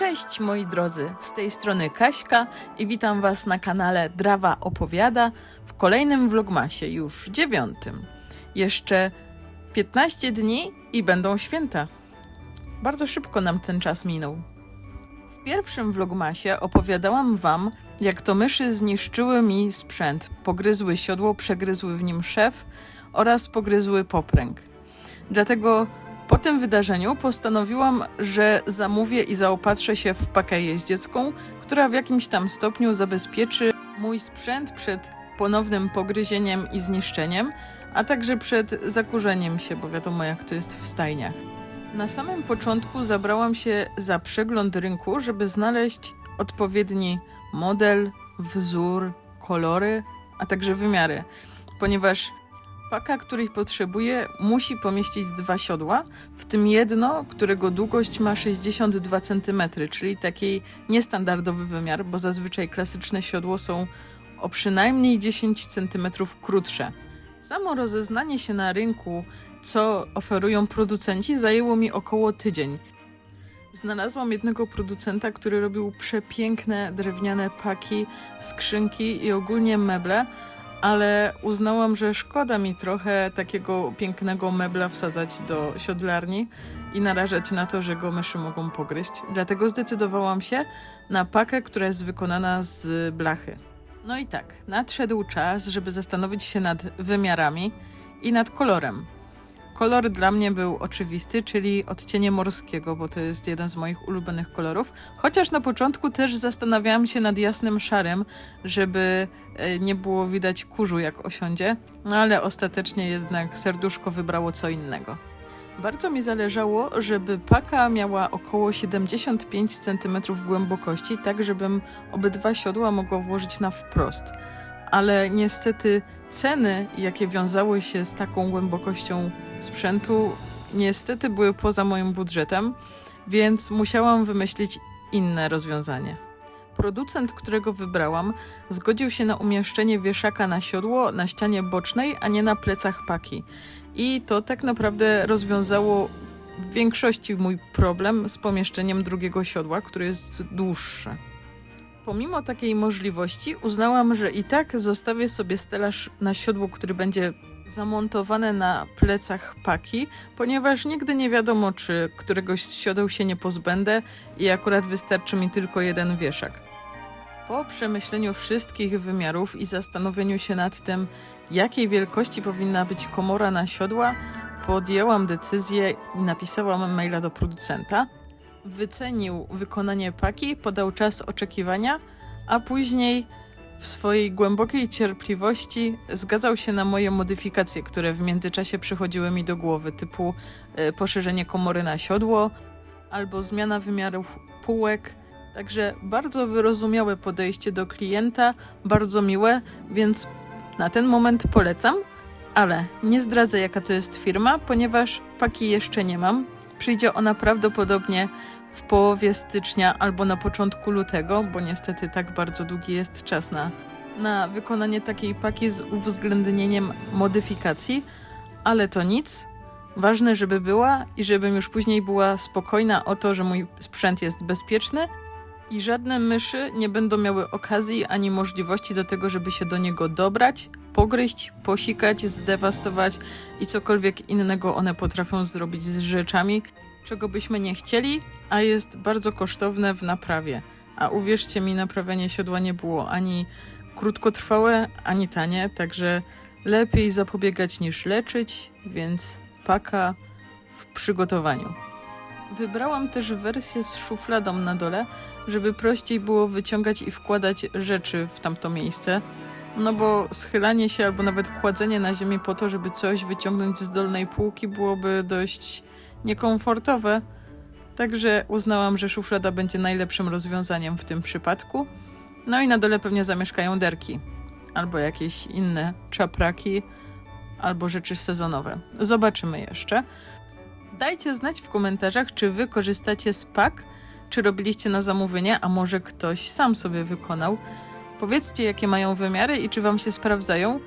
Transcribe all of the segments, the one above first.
Cześć moi drodzy, z tej strony Kaśka i witam Was na kanale Drawa Opowiada w kolejnym vlogmasie, już dziewiątym. Jeszcze 15 dni i będą święta. Bardzo szybko nam ten czas minął. W pierwszym vlogmasie opowiadałam Wam, jak to myszy zniszczyły mi sprzęt, pogryzły siodło, przegryzły w nim szef oraz pogryzły popręg. Dlatego po tym wydarzeniu postanowiłam, że zamówię i zaopatrzę się w pakę jeździecką, która w jakimś tam stopniu zabezpieczy mój sprzęt przed ponownym pogryzieniem i zniszczeniem, a także przed zakurzeniem się, bo wiadomo jak to jest w stajniach. Na samym początku zabrałam się za przegląd rynku, żeby znaleźć odpowiedni model, wzór, kolory, a także wymiary, ponieważ Paka, której potrzebuję, musi pomieścić dwa siodła, w tym jedno, którego długość ma 62 cm, czyli taki niestandardowy wymiar, bo zazwyczaj klasyczne siodło są o przynajmniej 10 cm krótsze. Samo rozeznanie się na rynku, co oferują producenci, zajęło mi około tydzień. Znalazłam jednego producenta, który robił przepiękne drewniane paki, skrzynki i ogólnie meble, ale uznałam, że szkoda mi trochę takiego pięknego mebla wsadzać do siodlarni i narażać na to, że go myszy mogą pogryźć. Dlatego zdecydowałam się na pakę, która jest wykonana z blachy. No i tak, nadszedł czas, żeby zastanowić się nad wymiarami i nad kolorem. Kolor dla mnie był oczywisty, czyli odcienie morskiego, bo to jest jeden z moich ulubionych kolorów. Chociaż na początku też zastanawiałam się nad jasnym szarym, żeby e, nie było widać kurzu jak osiądzie, no ale ostatecznie jednak serduszko wybrało co innego. Bardzo mi zależało, żeby paka miała około 75 cm głębokości, tak żebym obydwa siodła mogła włożyć na wprost. Ale niestety ceny, jakie wiązały się z taką głębokością sprzętu, niestety były poza moim budżetem, więc musiałam wymyślić inne rozwiązanie. Producent, którego wybrałam, zgodził się na umieszczenie wieszaka na siodło na ścianie bocznej, a nie na plecach paki. I to tak naprawdę rozwiązało w większości mój problem z pomieszczeniem drugiego siodła, które jest dłuższe. Pomimo takiej możliwości uznałam, że i tak zostawię sobie stelaż na siodło, który będzie zamontowane na plecach paki, ponieważ nigdy nie wiadomo, czy któregoś z siodeł się nie pozbędę i akurat wystarczy mi tylko jeden wieszak. Po przemyśleniu wszystkich wymiarów i zastanowieniu się nad tym, jakiej wielkości powinna być komora na siodła, podjęłam decyzję i napisałam maila do producenta. Wycenił wykonanie paki, podał czas oczekiwania, a później w swojej głębokiej cierpliwości zgadzał się na moje modyfikacje, które w międzyczasie przychodziły mi do głowy, typu y, poszerzenie komory na siodło albo zmiana wymiarów półek. Także bardzo wyrozumiałe podejście do klienta, bardzo miłe, więc na ten moment polecam, ale nie zdradzę jaka to jest firma, ponieważ paki jeszcze nie mam. Przyjdzie ona prawdopodobnie w połowie stycznia albo na początku lutego, bo niestety tak bardzo długi jest czas na, na wykonanie takiej paki z uwzględnieniem modyfikacji, ale to nic. Ważne, żeby była i żebym już później była spokojna o to, że mój sprzęt jest bezpieczny i żadne myszy nie będą miały okazji ani możliwości do tego, żeby się do niego dobrać, pogryźć, posikać, zdewastować i cokolwiek innego one potrafią zrobić z rzeczami, czego byśmy nie chcieli, a jest bardzo kosztowne w naprawie. A uwierzcie mi, naprawianie siodła nie było ani krótkotrwałe, ani tanie, także lepiej zapobiegać niż leczyć, więc paka w przygotowaniu. Wybrałam też wersję z szufladą na dole, żeby prościej było wyciągać i wkładać rzeczy w tamto miejsce. No bo schylanie się albo nawet kładzenie na ziemi po to, żeby coś wyciągnąć z dolnej półki byłoby dość niekomfortowe. Także uznałam, że szuflada będzie najlepszym rozwiązaniem w tym przypadku. No i na dole pewnie zamieszkają derki, albo jakieś inne czapraki, albo rzeczy sezonowe. Zobaczymy jeszcze. Dajcie znać w komentarzach, czy wy korzystacie z pak, czy robiliście na zamówienie, a może ktoś sam sobie wykonał. Powiedzcie, jakie mają wymiary i czy wam się sprawdzają,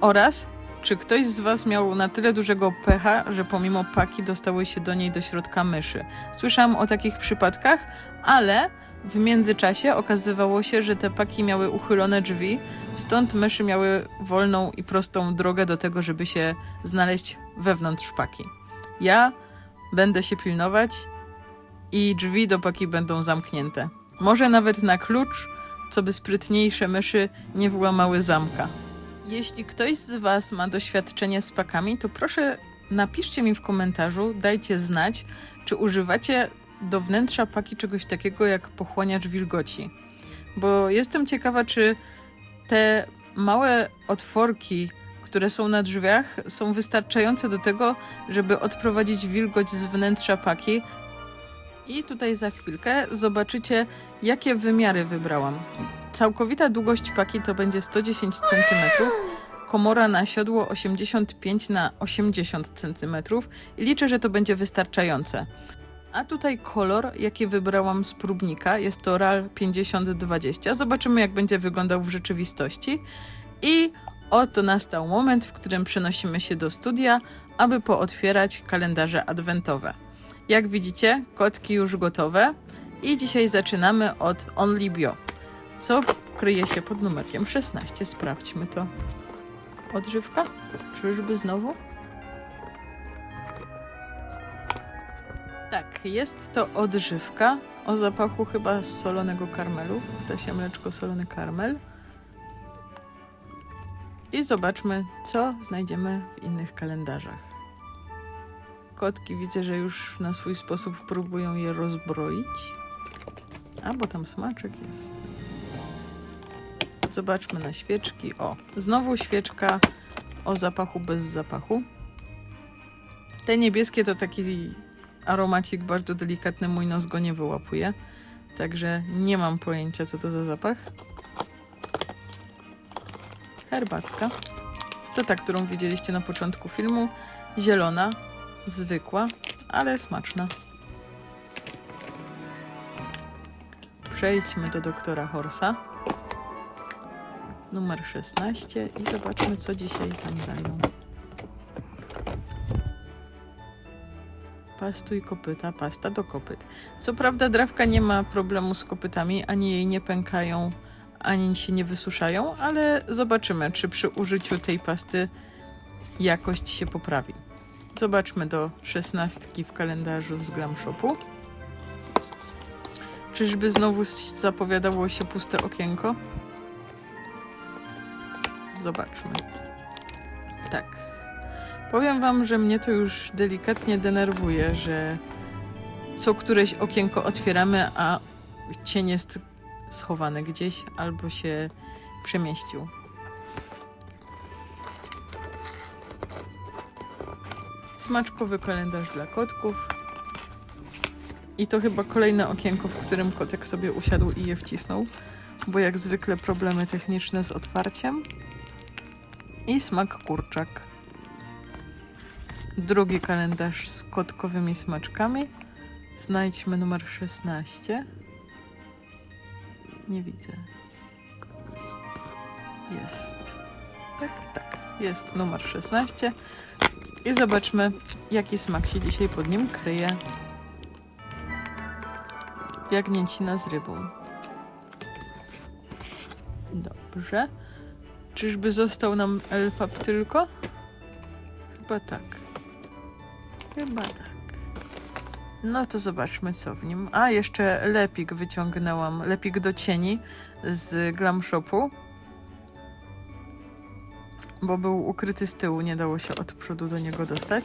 oraz czy ktoś z Was miał na tyle dużego pecha, że pomimo paki dostały się do niej do środka myszy. Słyszałam o takich przypadkach, ale w międzyczasie okazywało się, że te paki miały uchylone drzwi, stąd myszy miały wolną i prostą drogę do tego, żeby się znaleźć wewnątrz paki. Ja będę się pilnować i drzwi do paki będą zamknięte. Może nawet na klucz, co by sprytniejsze myszy nie włamały zamka. Jeśli ktoś z Was ma doświadczenie z pakami, to proszę napiszcie mi w komentarzu, dajcie znać, czy używacie do wnętrza paki czegoś takiego jak pochłaniacz wilgoci. Bo jestem ciekawa, czy te małe otworki, które są na drzwiach, są wystarczające do tego, żeby odprowadzić wilgoć z wnętrza paki. I tutaj za chwilkę zobaczycie, jakie wymiary wybrałam. Całkowita długość paki to będzie 110 cm, komora na siodło 85 na 80 cm i liczę, że to będzie wystarczające. A tutaj kolor, jaki wybrałam z próbnika, jest to RAL 5020. Zobaczymy, jak będzie wyglądał w rzeczywistości. I oto nastał moment, w którym przenosimy się do studia, aby pootwierać kalendarze adwentowe. Jak widzicie, kotki już gotowe i dzisiaj zaczynamy od Only Bio, co kryje się pod numerkiem 16. Sprawdźmy to. Odżywka? Czyżby znowu? Tak, jest to odżywka o zapachu chyba solonego karmelu. Ptasie mleczko, solony karmel. I zobaczmy, co znajdziemy w innych kalendarzach. Kotki widzę, że już na swój sposób próbują je rozbroić. A, bo tam smaczek jest. Zobaczmy na świeczki. O, znowu świeczka o zapachu bez zapachu. Te niebieskie to taki aromacik bardzo delikatny, mój nos go nie wyłapuje. Także nie mam pojęcia, co to za zapach. Herbatka. To ta, którą widzieliście na początku filmu. Zielona, zwykła, ale smaczna. Przejdźmy do doktora Horsa. Numer 16 i zobaczmy, co dzisiaj tam dają. Pastuj kopyta, pasta do kopyt. Co prawda drawka nie ma problemu z kopytami, ani jej nie pękają, ani się nie wysuszają, ale zobaczymy, czy przy użyciu tej pasty jakość się poprawi. Zobaczmy do szesnastki w kalendarzu z Glam Shopu. Czyżby znowu zapowiadało się puste okienko? Zobaczmy. Tak. Powiem wam, że mnie to już delikatnie denerwuje, że co któreś okienko otwieramy, a cień jest schowany gdzieś albo się przemieścił. Smaczkowy kalendarz dla kotków. I to chyba kolejne okienko, w którym kotek sobie usiadł i je wcisnął, bo jak zwykle problemy techniczne z otwarciem. I smak kurczak. Drugi kalendarz z kotkowymi smaczkami. Znajdźmy numer 16. Nie widzę. Jest. Tak, tak. Jest numer 16. I zobaczmy, jaki smak się dzisiaj pod nim kryje. Jagnięcina z rybą. Dobrze. Czyżby został nam elfab tylko? Chyba tak. Chyba tak. No to zobaczmy co w nim. A, jeszcze lepik wyciągnęłam. Lepik do cieni z Glam Shopu. Bo był ukryty z tyłu, nie dało się od przodu do niego dostać.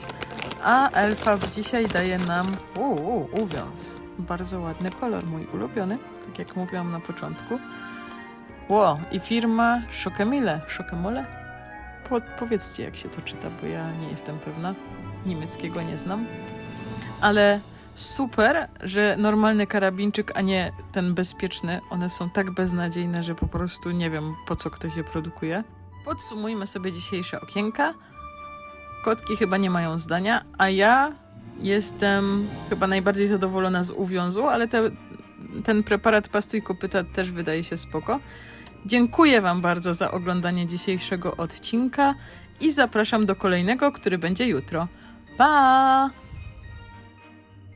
A Elfab dzisiaj daje nam uu, uwiąz. Bardzo ładny kolor, mój ulubiony, tak jak mówiłam na początku. Ło, i firma Szokemile. Szokemole? Po, powiedzcie, jak się to czyta, bo ja nie jestem pewna. Niemieckiego nie znam. Ale super, że normalny karabinczyk, a nie ten bezpieczny, one są tak beznadziejne, że po prostu nie wiem, po co ktoś je produkuje. Podsumujmy sobie dzisiejsze okienka. Kotki chyba nie mają zdania, a ja jestem chyba najbardziej zadowolona z uwiązu, ale te, ten preparat pastuj kopyta też wydaje się spoko. Dziękuję Wam bardzo za oglądanie dzisiejszego odcinka i zapraszam do kolejnego, który będzie jutro. Pa!